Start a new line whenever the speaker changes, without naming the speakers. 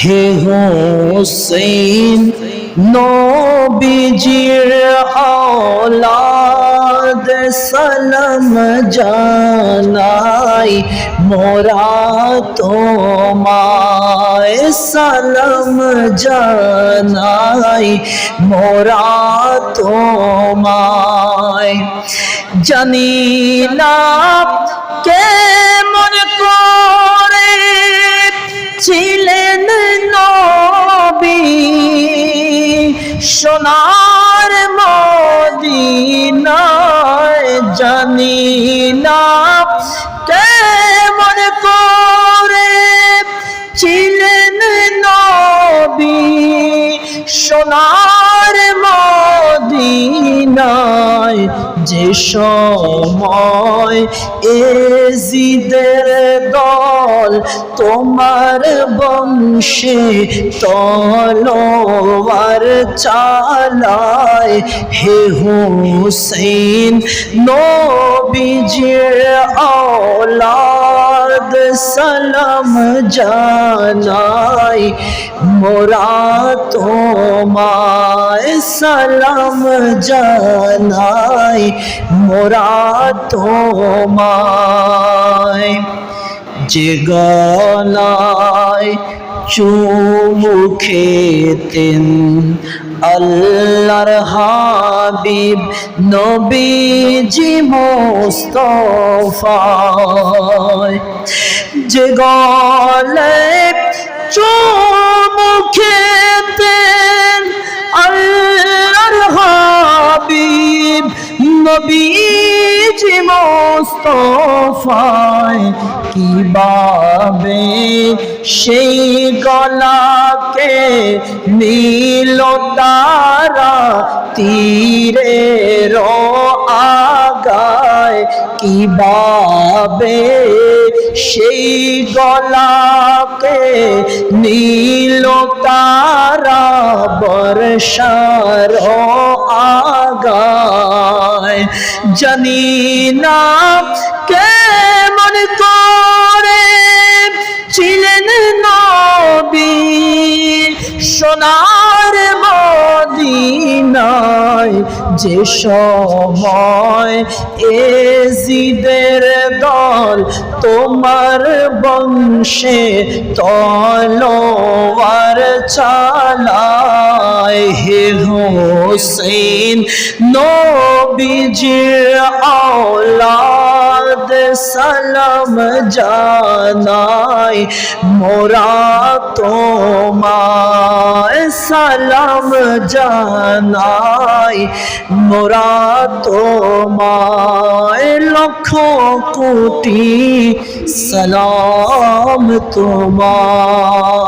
হে হোসেন নবীজির আওলাদ সালাম জানাই, মোরা তোমায় সালাম জানাই, মোরা তোমায় জানি না কেমন করে ছিলেন সোনার মদিনায় জানি না কেমন যে সময় এজিদের দল তোমার বংশে তলোয়ার চালায়। হে হুসেন নবীজির আওলাদ সালাম জানাই মোরা তোমায় সালাম জানাই মোরা তোমায় যে গলায় চুমু খেতেন আল্লাহর হাবিব নবীজি মোস্তফায়। যে গলে চুমু খেতেন আল্লাহর হাবিব নবীজি মোস্তফায় কীভাবে সেই গলাকে নীল তারা তীরের আগায়? কীভাবে সেই গলাকে নীল তারা বর্ষার আগায়? জানি না কেমন করে। যে সময় এজিদের দল তোমার বংশে তলোয়ার চালায়। হে হোসেন নবীজির আওলাদ সালাম জানাই মোরা তোমায় সালাম জানাই মোরা তোমায় লক্ষ কোটি সালাম তোমায়।